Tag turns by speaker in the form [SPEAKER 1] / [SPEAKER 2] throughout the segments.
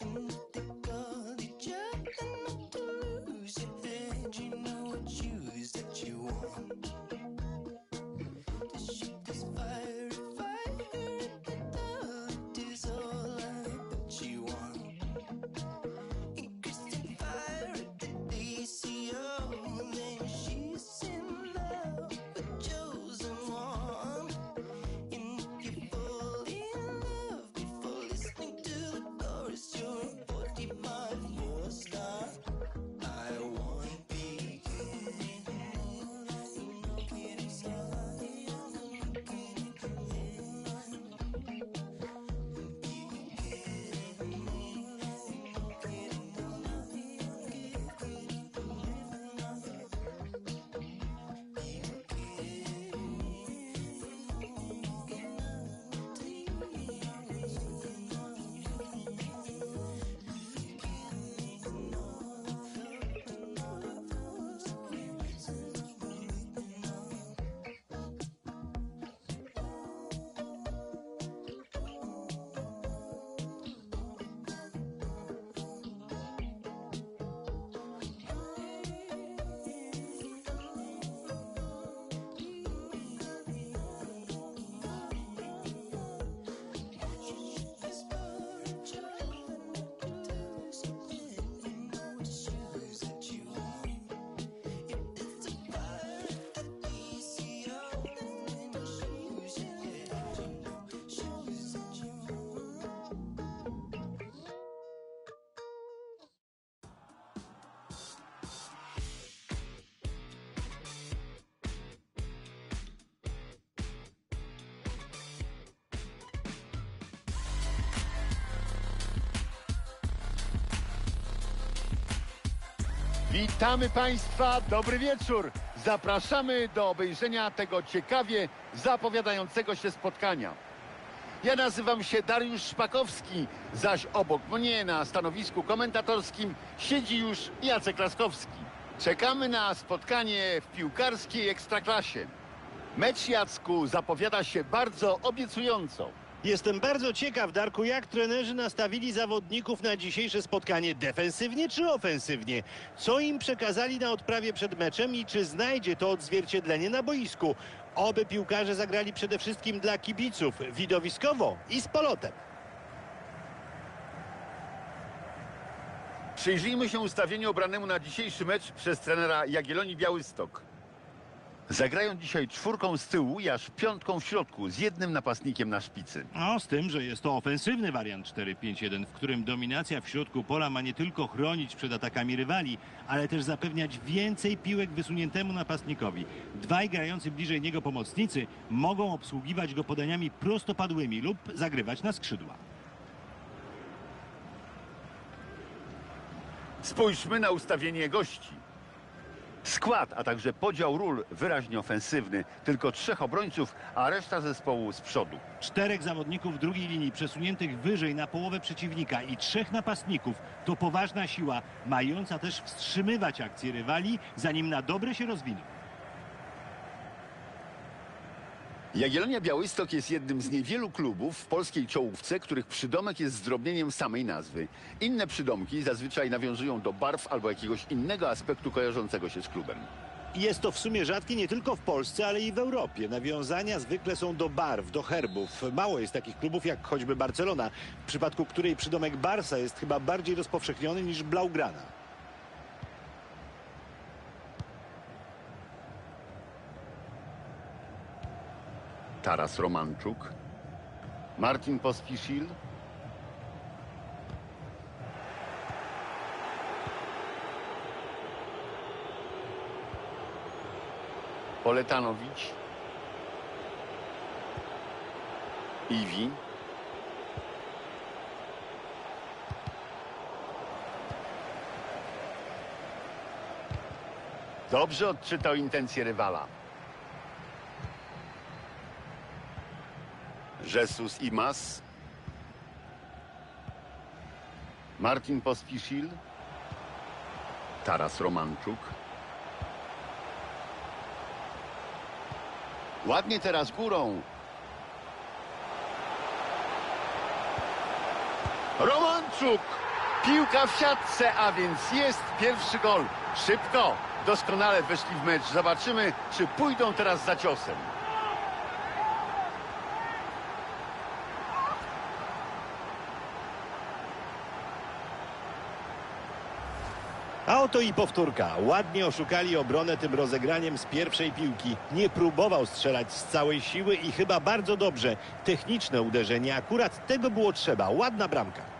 [SPEAKER 1] Mm-hmm.
[SPEAKER 2] Witamy Państwa, dobry wieczór. Zapraszamy do obejrzenia tego ciekawie zapowiadającego się spotkania. Ja nazywam się Dariusz Szpakowski, zaś obok mnie na stanowisku komentatorskim siedzi już Jacek Laskowski. Czekamy na spotkanie w piłkarskiej ekstraklasie. Mecz Jacku zapowiada się bardzo obiecująco.
[SPEAKER 3] Jestem bardzo ciekaw, Darku, jak trenerzy nastawili zawodników na dzisiejsze spotkanie defensywnie czy ofensywnie? Co im przekazali na odprawie przed meczem i czy znajdzie to odzwierciedlenie na boisku? Oby piłkarze zagrali przede wszystkim dla kibiców, widowiskowo i z polotem.
[SPEAKER 2] Przyjrzyjmy się ustawieniu obranemu na dzisiejszy mecz przez trenera Jagiellonii Białystok. Zagrają dzisiaj czwórką z tyłu i aż piątką w środku z jednym napastnikiem na szpicy.
[SPEAKER 4] No, z tym, że jest to ofensywny wariant 4-5-1, w którym dominacja w środku pola ma nie tylko chronić przed atakami rywali, ale też zapewniać więcej piłek wysuniętemu napastnikowi. Dwaj grający bliżej niego pomocnicy mogą obsługiwać go podaniami prostopadłymi lub zagrywać na skrzydła.
[SPEAKER 2] Spójrzmy na ustawienie gości. Skład, a także podział ról wyraźnie ofensywny. Tylko trzech obrońców, a reszta zespołu z przodu.
[SPEAKER 4] Czterech zawodników drugiej linii przesuniętych wyżej na połowę przeciwnika i trzech napastników to poważna siła, mająca też wstrzymywać akcje rywali, zanim na dobre się rozwiną.
[SPEAKER 2] Jagiellonia Białystok jest jednym z niewielu klubów w polskiej czołówce, których przydomek jest zdrobnieniem samej nazwy. Inne przydomki zazwyczaj nawiązują do barw albo jakiegoś innego aspektu kojarzącego się z klubem.
[SPEAKER 3] Jest to w sumie rzadkie nie tylko w Polsce, ale i w Europie. Nawiązania zwykle są do barw, do herbów. Mało jest takich klubów jak choćby Barcelona, w przypadku której przydomek Barca jest chyba bardziej rozpowszechniony niż Blaugrana.
[SPEAKER 2] Taras Romanczuk, Martin Pospiszil, Poletanowicz, Iwi, Dobrze odczytał intencje rywala. Jesus Imas. Martin Pospiszil. Taras Romanczuk. Ładnie teraz górą. Romanczuk! Piłka w siatce, a więc jest pierwszy gol. Szybko, doskonale weszli w mecz. Zobaczymy, czy pójdą teraz za ciosem.
[SPEAKER 3] A oto i powtórka. Ładnie oszukali obronę tym rozegraniem z pierwszej piłki. Nie próbował strzelać z całej siły i chyba bardzo dobrze. Techniczne uderzenie, akurat tego było trzeba. Ładna bramka.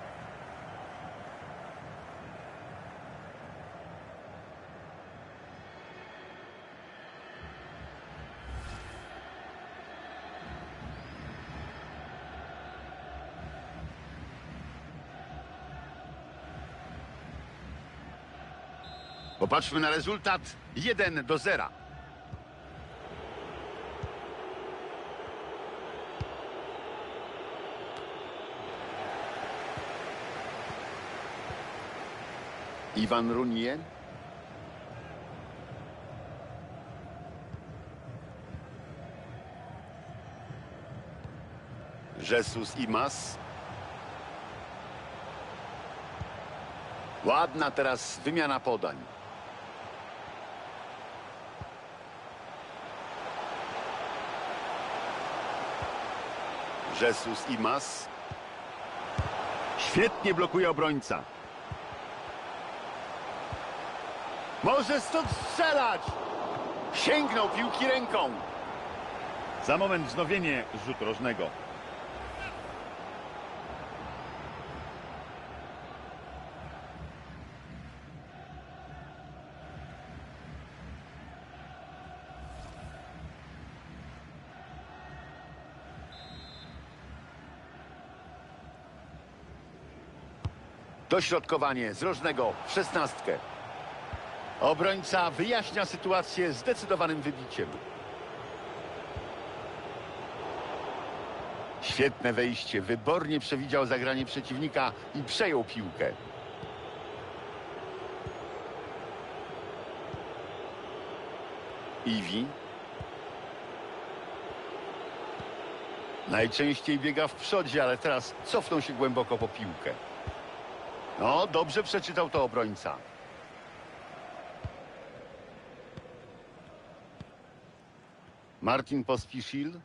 [SPEAKER 2] Popatrzmy na rezultat 1 do 0. Iwan Runie. Jesus Imas. Ładna teraz wymiana podań. Jesus Imas. Świetnie blokuje obrońca. Może stąd strzelać! Sięgnął piłki ręką. Za moment wznowienie rzutu rożnego. Dośrodkowanie z rożnego w szesnastkę. Obrońca wyjaśnia sytuację zdecydowanym wybiciem. Świetne wejście. Wybornie przewidział zagranie przeciwnika i przejął piłkę. Iwi. Najczęściej biega w przodzie, ale teraz cofnął się głęboko po piłkę. No, dobrze przeczytał to obrońca. Martin Pospiszil.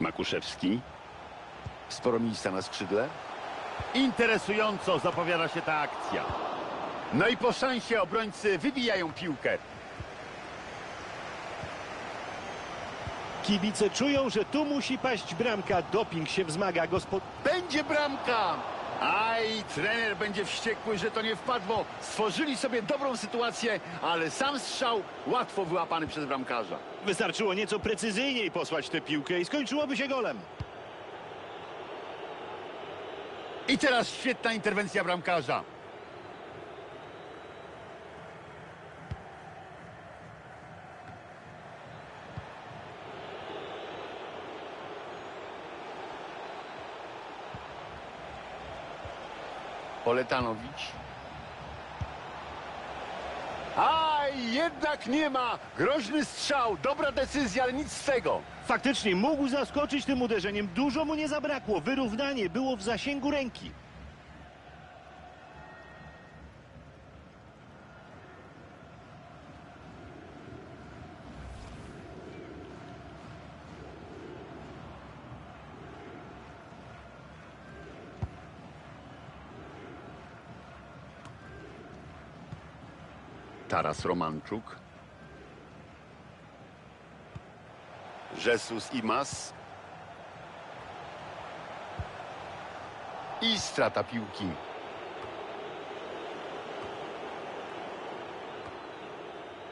[SPEAKER 2] Makuszewski. Sporo miejsca na skrzydle. Interesująco zapowiada się ta akcja. No i po szansie obrońcy wybijają piłkę.
[SPEAKER 3] Kibice czują, że tu musi paść bramka. Doping się wzmaga. Gospod...
[SPEAKER 2] Będzie bramka! Aj, trener będzie wściekły, że to nie wpadło. Stworzyli sobie dobrą sytuację, ale sam strzał łatwo wyłapany przez bramkarza.
[SPEAKER 3] Wystarczyło nieco precyzyjniej posłać tę piłkę i skończyłoby się golem.
[SPEAKER 2] I teraz świetna interwencja bramkarza. Poletanowicz. Aj, jednak nie ma. Groźny strzał, dobra decyzja, ale nic z tego.
[SPEAKER 3] Faktycznie mógł zaskoczyć tym uderzeniem. Dużo mu nie zabrakło. Wyrównanie było w zasięgu ręki.
[SPEAKER 2] Taras Romanczuk. Jesus Imas. I strata piłki.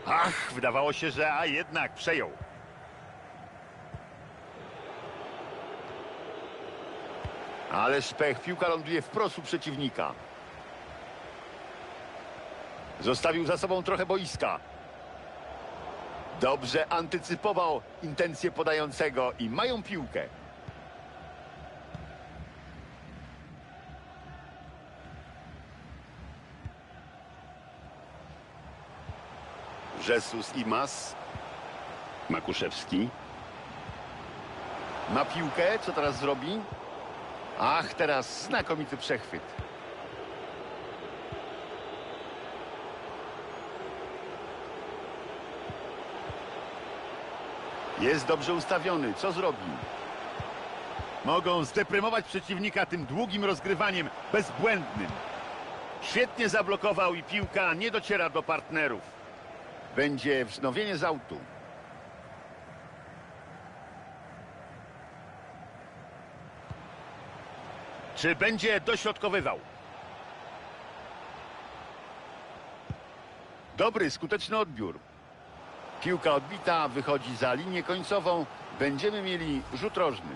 [SPEAKER 2] Ach, wydawało się, że a jednak przejął. Ależ pech, piłka ląduje wprost u przeciwnika. Zostawił za sobą trochę boiska. Dobrze antycypował intencje podającego i mają piłkę. Jesus Imas. Makuszewski. Ma piłkę, co teraz zrobi? Ach, teraz znakomity przechwyt. Jest dobrze ustawiony. Co zrobi? Mogą zdeprymować przeciwnika tym długim rozgrywaniem, bezbłędnym. Świetnie zablokował i piłka nie dociera do partnerów. Będzie wznowienie z autu. Czy będzie dośrodkowywał? Dobry, skuteczny odbiór. Piłka odbita, wychodzi za linię końcową. Będziemy mieli rzut rożny.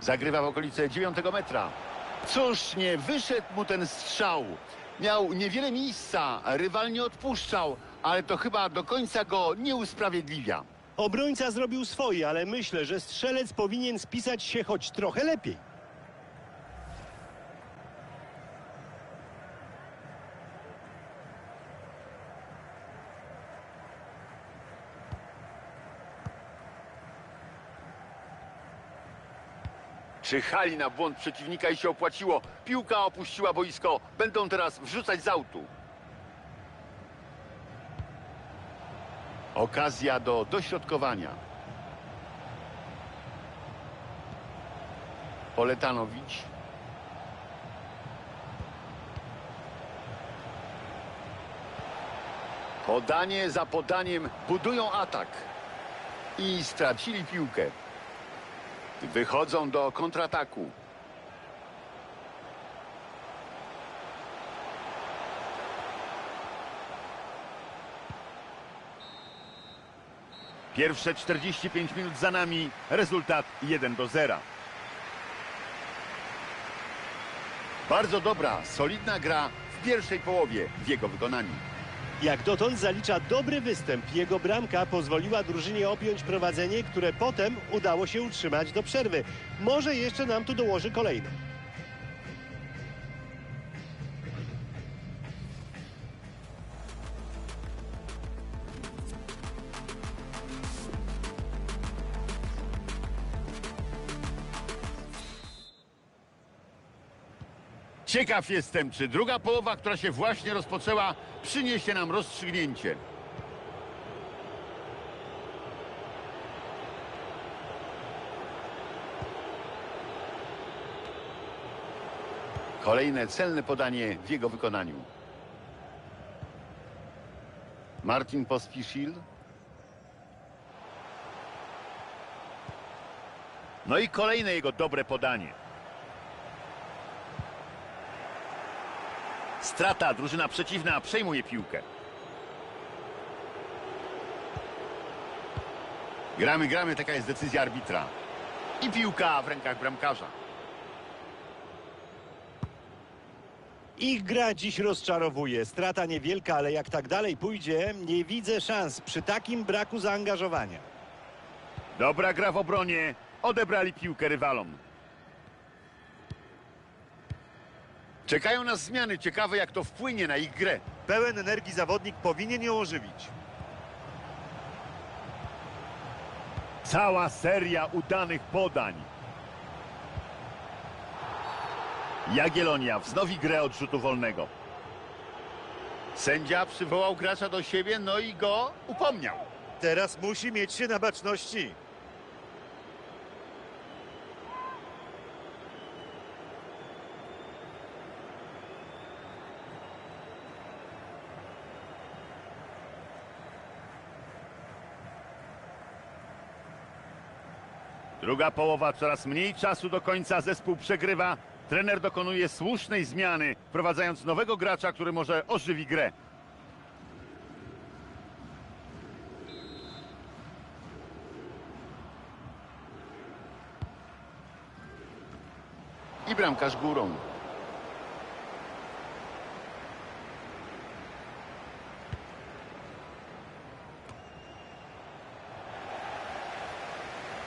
[SPEAKER 2] Zagrywa w okolice 9 metra. Cóż, nie wyszedł mu ten strzał. Miał niewiele miejsca, rywal nie odpuszczał, ale to chyba do końca go nie usprawiedliwia.
[SPEAKER 3] Obrońca zrobił swoje, ale myślę, że strzelec powinien spisać się choć trochę lepiej.
[SPEAKER 2] Czyhali na błąd przeciwnika i się opłaciło. Piłka opuściła boisko. Będą teraz wrzucać z autu. Okazja do dośrodkowania. Poletanowicz. Podanie za podaniem budują atak. I stracili piłkę. Wychodzą do kontrataku. Pierwsze 45 minut za nami, rezultat 1 do 0. Bardzo dobra, solidna gra w pierwszej połowie w jego wykonaniu.
[SPEAKER 3] Jak dotąd zalicza dobry występ. Jego bramka pozwoliła drużynie objąć prowadzenie, które potem udało się utrzymać do przerwy. Może jeszcze nam tu dołoży kolejne.
[SPEAKER 2] Ciekaw jestem, czy druga połowa, która się właśnie rozpoczęła, przyniesie nam rozstrzygnięcie. Kolejne celne podanie w jego wykonaniu. Martin Pospiszil. No i kolejne jego dobre podanie. Strata, drużyna przeciwna przejmuje piłkę. Gramy, gramy, taka jest decyzja arbitra. I piłka w rękach bramkarza.
[SPEAKER 3] Ich gra dziś rozczarowuje. Strata niewielka, ale jak tak dalej pójdzie, nie widzę szans przy takim braku zaangażowania.
[SPEAKER 2] Dobra gra w obronie. Odebrali piłkę rywalom. Czekają nas zmiany. Ciekawe, jak to wpłynie na ich grę.
[SPEAKER 3] Pełen energii zawodnik powinien ją ożywić.
[SPEAKER 2] Cała seria udanych podań. Jagiellonia wznowi grę od rzutu wolnego. Sędzia przywołał gracza do siebie, no i go upomniał.
[SPEAKER 3] Teraz musi mieć się na baczności.
[SPEAKER 2] Druga połowa, coraz mniej czasu do końca, zespół przegrywa. Trener dokonuje słusznej zmiany, wprowadzając nowego gracza, który może ożywi grę. I bramkarz górą.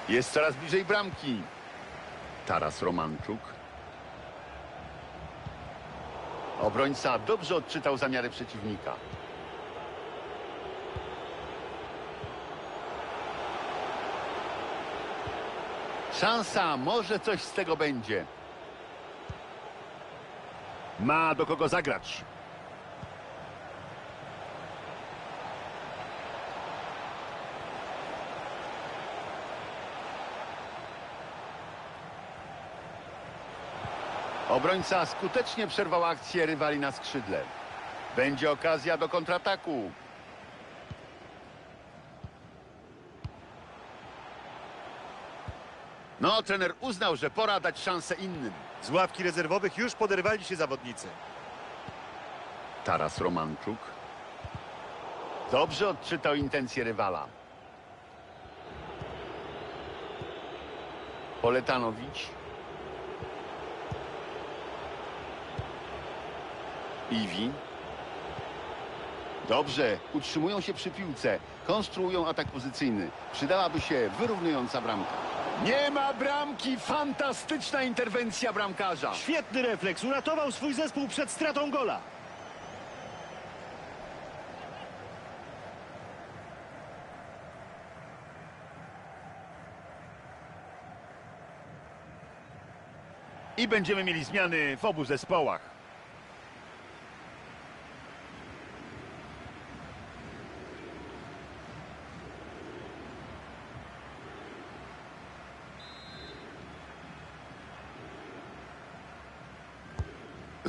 [SPEAKER 2] Jest coraz bliżej bramki. Taras Romanczuk. Obrońca dobrze odczytał zamiary przeciwnika. Szansa, może coś z tego będzie. Ma do kogo zagrać. Obrońca skutecznie przerwał akcję rywali na skrzydle. Będzie okazja do kontrataku. No, trener uznał, że pora dać szansę innym.
[SPEAKER 3] Z ławki rezerwowych już poderwali się zawodnicy.
[SPEAKER 2] Taras Romanczuk. Dobrze odczytał intencje rywala. Poletanowicz. Iwi. Dobrze, utrzymują się przy piłce. Konstruują atak pozycyjny. Przydałaby się wyrównująca bramka. Nie ma bramki! Fantastyczna interwencja bramkarza.
[SPEAKER 3] Świetny refleks, uratował swój zespół przed stratą gola.
[SPEAKER 2] I będziemy mieli zmiany w obu zespołach.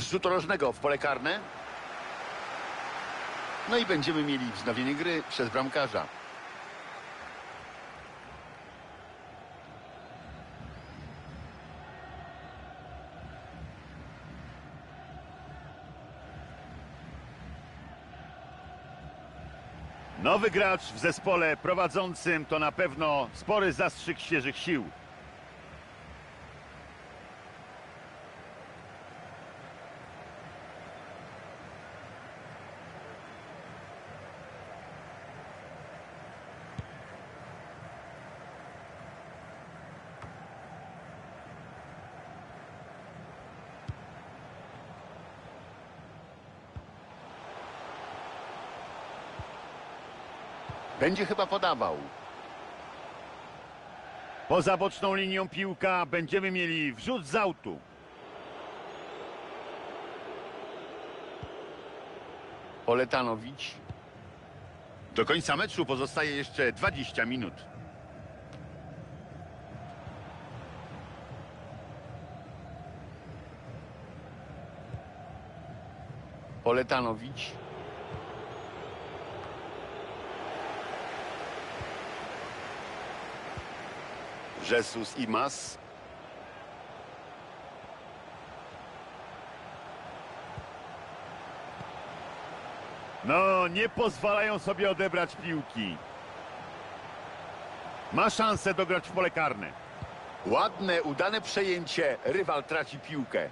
[SPEAKER 2] Z rzutu rożnego w pole karne. No i będziemy mieli wznowienie gry przez bramkarza. Nowy gracz w zespole prowadzącym to na pewno spory zastrzyk świeżych sił. Będzie chyba podawał. Poza boczną linią piłka będziemy mieli wrzut z autu. Poletanowicz. Do końca meczu pozostaje jeszcze 20 minut. Poletanowicz. Jesus Imas. No, nie pozwalają sobie odebrać piłki. Ma szansę dograć w pole karne. Ładne, udane przejęcie. Rywal traci piłkę.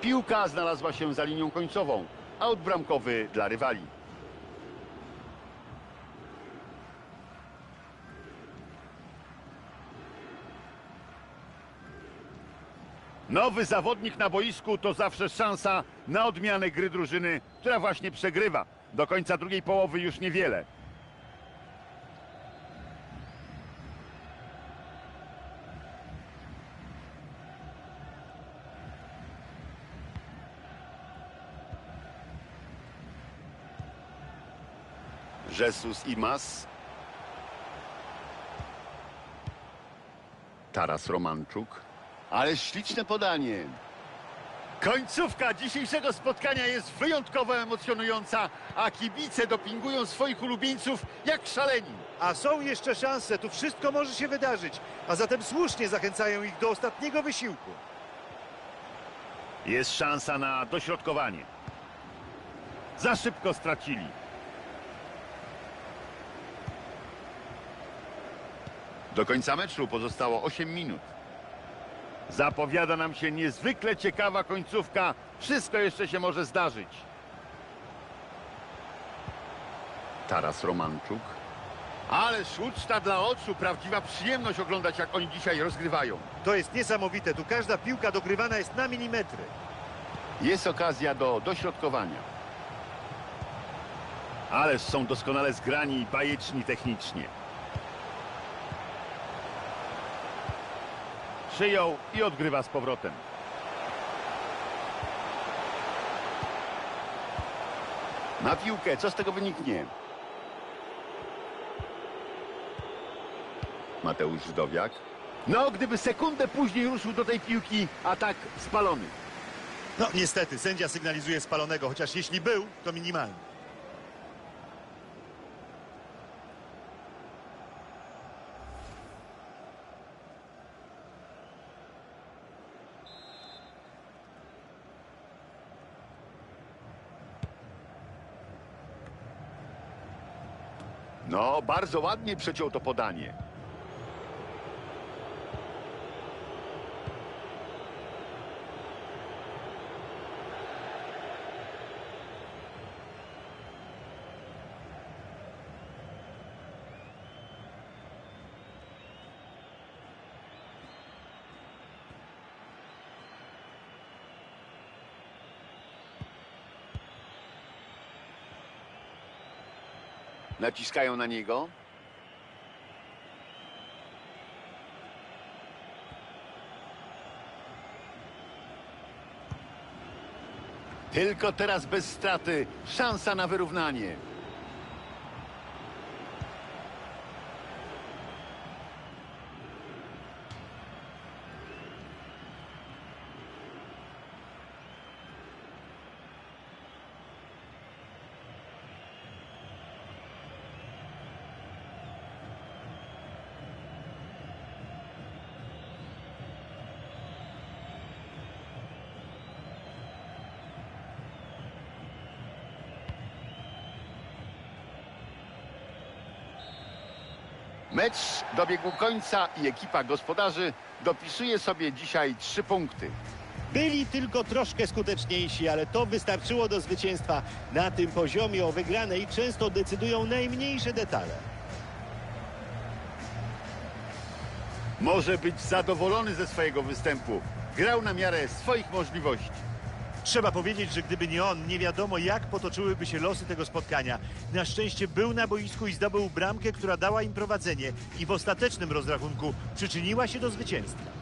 [SPEAKER 2] Piłka znalazła się za linią końcową. Aut bramkowy dla rywali. Nowy zawodnik na boisku to zawsze szansa na odmianę gry drużyny, która właśnie przegrywa. Do końca drugiej połowy już niewiele. Jesus Imas. Taras Romanczuk. Ale śliczne podanie. Końcówka dzisiejszego spotkania jest wyjątkowo emocjonująca, a kibice dopingują swoich ulubieńców jak szaleni.
[SPEAKER 3] A są jeszcze szanse, tu wszystko może się wydarzyć. A zatem słusznie zachęcają ich do ostatniego wysiłku.
[SPEAKER 2] Jest szansa na dośrodkowanie. Za szybko stracili. Do końca meczu pozostało 8 minut. Zapowiada nam się niezwykle ciekawa końcówka. Wszystko jeszcze się może zdarzyć. Taras Romanczuk. Ależ uczta dla oczu, prawdziwa przyjemność oglądać, jak oni dzisiaj rozgrywają.
[SPEAKER 3] To jest niesamowite. Tu każda piłka dogrywana jest na milimetry.
[SPEAKER 2] Jest okazja do dośrodkowania. Ależ są doskonale zgrani i bajeczni technicznie. Przyjął i odgrywa z powrotem. Na piłkę, co z tego wyniknie? Mateusz Żdowiak. No, gdyby sekundę później ruszył do tej piłki, a tak spalony.
[SPEAKER 3] No niestety, sędzia sygnalizuje spalonego, chociaż jeśli był, to minimalny.
[SPEAKER 2] No, bardzo ładnie przeciął to podanie. Naciskają na niego. Tylko teraz bez straty. Szansa na wyrównanie. Mecz dobiegł końca i ekipa gospodarzy dopisuje sobie dzisiaj trzy punkty.
[SPEAKER 3] Byli tylko troszkę skuteczniejsi, ale to wystarczyło do zwycięstwa. Na tym poziomie o wygranej często decydują najmniejsze detale.
[SPEAKER 2] Może być zadowolony ze swojego występu. Grał na miarę swoich możliwości.
[SPEAKER 3] Trzeba powiedzieć, że gdyby nie on, nie wiadomo jak potoczyłyby się losy tego spotkania. Na szczęście był na boisku i zdobył bramkę, która dała im prowadzenie i w ostatecznym rozrachunku przyczyniła się do zwycięstwa.